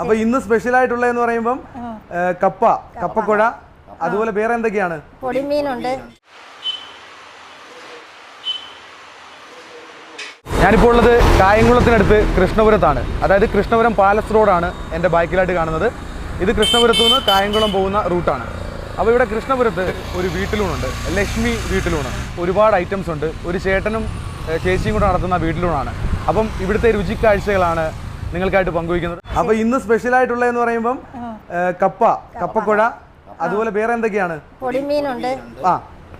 അപ്പൊ ഇന്ന് സ്പെഷ്യൽ ആയിട്ടുള്ള എന്ന് പറയുമ്പം കപ്പ കപ്പക്കുഴ അതുപോലെ വേറെ എന്തൊക്കെയാണ് പൊടിമീനുണ്ട്. ഞാനിപ്പോൾ ഉള്ളത് കായംകുളത്തിനടുത്ത് കൃഷ്ണപുരത്താണ്. അതായത് കൃഷ്ണപുരം പാലസ് റോഡാണ് എന്റെ ബൈക്കിലായിട്ട് കാണുന്നത്. ഇത് കൃഷ്ണപുരത്തു നിന്ന് കായംകുളം പോകുന്ന റൂട്ടാണ്. അപ്പോൾ ഇവിടെ കൃഷ്ണപുരത്ത് ഒരു വീട്ടിലൂണുണ്ട്. ലക്ഷ്മി വീട്ടിലൂണ്. ഒരുപാട് ഐറ്റംസ് ഉണ്ട്. ഒരു ചേട്ടനും ചേച്ചിയും കൂടെ നടത്തുന്ന വീട്ടിലൂണാണ്. അപ്പം ഇവിടുത്തെ രുചിക്കാഴ്ചകളാണ് നിങ്ങൾക്കായിട്ട് പങ്കുവയ്ക്കുന്നത്. അപ്പൊ ഇന്ന് സ്പെഷ്യൽ ആയിട്ടുള്ള എന്ന് പറയുമ്പം കപ്പ കപ്പക്കുഴ അതുപോലെ വേറെ എന്തൊക്കെയാണ് പൊടിമീനുണ്ട്. ആ.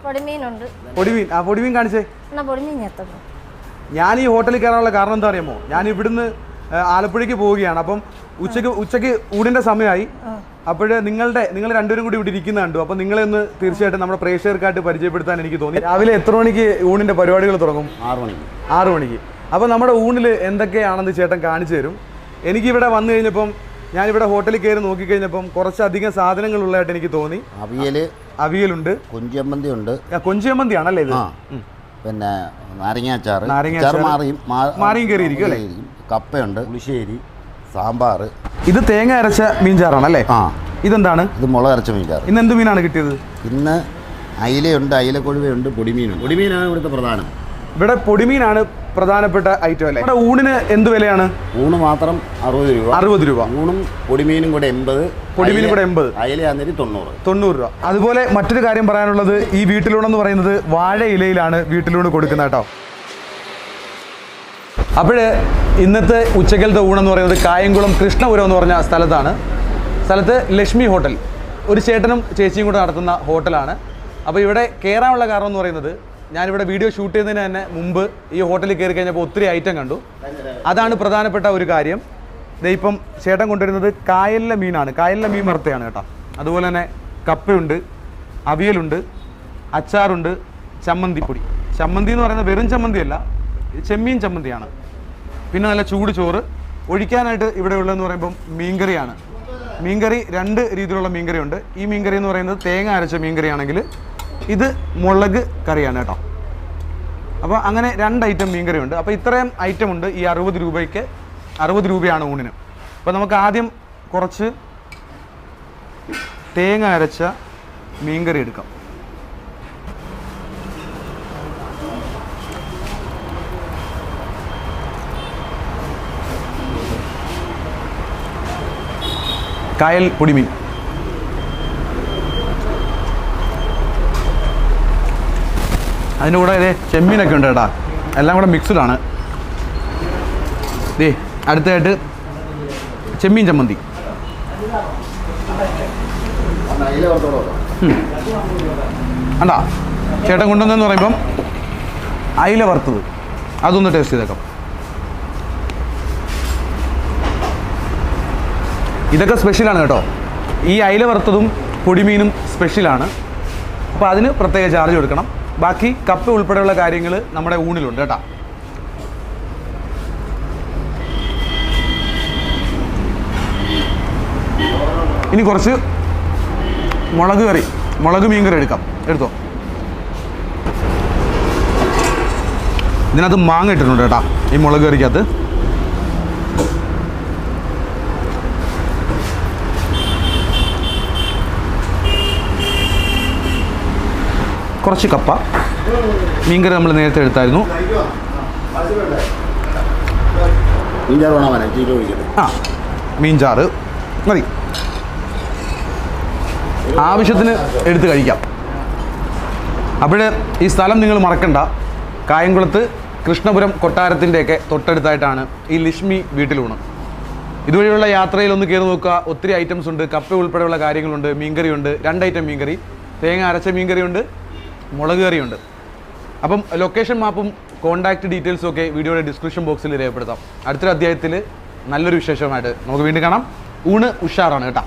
പൊടിമീനുണ്ട്. പൊടിമീൻ ആ പൊടിമീൻ കാണിച്ചേ. പൊടിമീൻ ഞാൻ ഈ ഹോട്ടലിൽ കയറാനുള്ള കാരണം എന്താ അറിയാമോ? ഞാൻ ഇവിടുന്ന് ആലപ്പുഴയ്ക്ക് പോവുകയാണ്. അപ്പം ഉച്ചയ്ക്ക് ഉച്ചയ്ക്ക് ഊടിന്റെ സമയമായി. അപ്പോൾ നിങ്ങളുടെ നിങ്ങൾ രണ്ടുപേരും കൂടി ഇവിടെ ഇരിക്കുന്ന കണ്ടു. അപ്പം നിങ്ങളെ ഒന്ന് തീർച്ചയായിട്ടും നമ്മുടെ പ്രേക്ഷകർക്കായിട്ട് പരിചയപ്പെടുത്താൻ എനിക്ക് തോന്നി. രാവിലെ എത്ര മണിക്ക് ഊണിന്റെ പരിപാടികൾ തുടങ്ങും? ആറ് മണിക്ക്. ആറു മണിക്ക്. അപ്പോൾ നമ്മുടെ ഊണിൽ എന്തൊക്കെയാണെന്ന് ചേട്ടൻ കാണിച്ചു തരും. എനിക്കിവിടെ വന്നു കഴിഞ്ഞപ്പം ഞാനിവിടെ ഹോട്ടലിൽ കയറി നോക്കിക്കഴിഞ്ഞപ്പം കുറച്ചധികം സാധനങ്ങളുള്ളതായിട്ട് എനിക്ക് തോന്നി. അവിയൽ അവിയലുണ്ട്. കൊഞ്ചമ്മന്തി ഉണ്ട് കൊഞ്ചമ്മന്തി കൊഞ്ചിയമ്മന്തിയാണല്ലേ ഇത് പിന്നെ നാരങ്ങാച്ചാറ് മാറിയും. മാറിയും കയറിയിരിക്കും അല്ലേ? കയറിയിരിക്കും. കപ്പയുണ്ട്. പുളിശ്ശേരി. സാമ്പാർ. ഇത് തേങ്ങ അരച്ച മീൻചാറാണല്ലേ? ആ. ഇതെന്താണ്? ഇത് മുളക് അരച്ച മീൻചാറ്. ഇന്ന് എന്ത് മീനാണ് കിട്ടിയത്? ഇന്ന് അയിലയുണ്ട് അയിലക്കൊഴുവയുണ്ട് പൊടിമീനുണ്ട്. പൊടിമീനാണ് ഇവിടുത്തെ പ്രധാനം. ഇവിടെ പൊടിമീനാണ് പ്രധാനപ്പെട്ട ഐറ്റം അല്ലേ? നമ്മുടെ ഊണിന് എന്ത് വിലയാണ്? ഊണ് മാത്രം അറുപത് രൂപ. അറുപത് രൂപ. ഊണും പൊടിമീനും കൂടെ എൺപത് പൊടിമീനും കൂടെ എൺപത്. അയലയാന്നേരി തൊണ്ണൂറ്. തൊണ്ണൂറ് രൂപ. അതുപോലെ മറ്റൊരു കാര്യം പറയാനുള്ളത് ഈ വീട്ടിലൂണെന്ന് പറയുന്നത് വാഴ ഇലയിലാണ് വീട്ടിലൂണ് കൊടുക്കുന്നത് കേട്ടോ. അപ്പോൾ ഇന്നത്തെ ഉച്ചക്കലത്തെ ഊണെന്ന് പറയുന്നത് കായംകുളം കൃഷ്ണപുരം എന്ന് പറഞ്ഞ സ്ഥലത്താണ്. സ്ഥലത്ത് ലക്ഷ്മി ഹോട്ടൽ. ഒരു ചേട്ടനും ചേച്ചിയും കൂടെ നടത്തുന്ന ഹോട്ടലാണ്. അപ്പോൾ ഇവിടെ കയറാനുള്ള കാരണം എന്ന് പറയുന്നത് ഞാനിവിടെ വീഡിയോ ഷൂട്ട് ചെയ്യുന്നതിന് തന്നെ മുമ്പ് ഈ ഹോട്ടലിൽ കയറി കഴിഞ്ഞപ്പോൾ ഒത്തിരി ഐറ്റം കണ്ടു. അതാണ് പ്രധാനപ്പെട്ട ഒരു കാര്യം. ദേ ഇപ്പം ചേട്ടൻ കൊണ്ടുവരുന്നത് കായലിലെ മീനാണ്. കായലിലെ മീൻ വറുത്തയാണ് കേട്ടോ. അതുപോലെ തന്നെ കപ്പയുണ്ട് അവിയലുണ്ട് അച്ചാറുണ്ട് ചമ്മന്തിപ്പൊടി. ചമ്മന്തി എന്ന് പറയുന്നത് വെറും ചമ്മന്തിയല്ല ചെമ്മീൻ ചമ്മന്തിയാണ്. പിന്നെ നല്ല ചൂട് ചോറ്. ഒഴിക്കാനായിട്ട് ഇവിടെ ഉള്ളതെന്ന് പറയുമ്പം മീൻകറിയാണ്. മീൻകറി രണ്ട് രീതിയിലുള്ള മീൻകറിയുണ്ട്. ഈ മീൻകറി എന്ന് പറയുന്നത് തേങ്ങ അരച്ച മീൻകറി ആണെങ്കിൽ ഇത് മുളക് കറിയാണ് കേട്ടോ. അപ്പോൾ അങ്ങനെ രണ്ട് ഐറ്റം മീൻ കറി ഉണ്ട് അപ്പോൾ ഇത്രയും ഐറ്റം ഉണ്ട് ഈ അറുപത് രൂപയ്ക്ക്. അറുപത് രൂപയാണ് ഊണിന്. അപ്പോൾ നമുക്ക് ആദ്യം കുറച്ച് തേങ്ങ അരച്ച മീൻ കറി എടുക്കാം. കായൽ പൊടിമീൻ. അതിന്റെ കൂടെ ഇതേ ചെമ്മീനൊക്കെ ഉണ്ട് കേട്ടാ. എല്ലാം കൂടെ മിക്സ്ഡ് ആണ്. ദേ അടുത്തതായിട്ട് ചെമ്മീൻ ചമ്മന്തി. കണ്ടാ? ചേട്ടൻ കൊണ്ടുവന്നെന്ന് പറയുമ്പം അയില വറുത്തത്. അതൊന്ന് ടേസ്റ്റ് ചെയ്തേക്കാം. ഇതൊക്കെ സ്പെഷ്യലാണ് കേട്ടോ. ഈ അയില വറുത്തതും പൊടിമീനും സ്പെഷ്യലാണ് അപ്പോൾ അതിന് പ്രത്യേക ചാർജ് കൊടുക്കണം. ബാക്കി കപ്പ് ഉൾപ്പെടെയുള്ള കാര്യങ്ങൾ നമ്മുടെ ഊണിലുണ്ട് കേട്ടോ. ഇനി കുറച്ച് മുളക് കറി മുളക് മീൻ കറി എടുക്കാം. എടുത്തോ? ഇതിനകത്ത് മാങ്ങ ഇട്ടിട്ടുണ്ട് കേട്ടാ ഈ മുളക് കറിക്കകത്ത്. കുറച്ച് കപ്പ. മീൻകറി നമ്മൾ നേരത്തെ എടുത്തായിരുന്നു. ആ മീൻചാറ്. മതി. ആവശ്യത്തിന് എടുത്ത് കഴിക്കാം. അപ്പോൾ ഈ സ്ഥലം നിങ്ങൾ മറക്കണ്ട. കായംകുളത്ത് കൃഷ്ണപുരം കൊട്ടാരത്തിന്റെയൊക്കെ തൊട്ടടുത്തായിട്ടാണ് ഈ ലിഷ്മി വീട്ടിലൂണ്. ഇതുവഴിയുള്ള യാത്രയിൽ ഒന്ന് കയറി നോക്കുക. ഒത്തിരി ഐറ്റംസ് ഉണ്ട്. കപ്പ ഉൾപ്പെടെയുള്ള കാര്യങ്ങളുണ്ട്. മീൻകറിയുണ്ട്. രണ്ട് ഐറ്റം മീൻകറി. തേങ്ങ അരച്ച മീൻകറിയുണ്ട്. മുളക് കറിയുണ്ട്. അപ്പം ലൊക്കേഷൻ മാപ്പും കോൺടാക്റ്റ് ഡീറ്റെയിൽസും ഒക്കെ വീഡിയോയുടെ ഡിസ്ക്രിപ്ഷൻ ബോക്സിൽ രേഖപ്പെടുത്താം. അടുത്തൊരു അധ്യായത്തിൽ നല്ലൊരു വിശേഷമായിട്ട് നമുക്ക് വീണ്ടും കാണാം. ഊണ് ഉഷാറാണ് കേട്ടോ.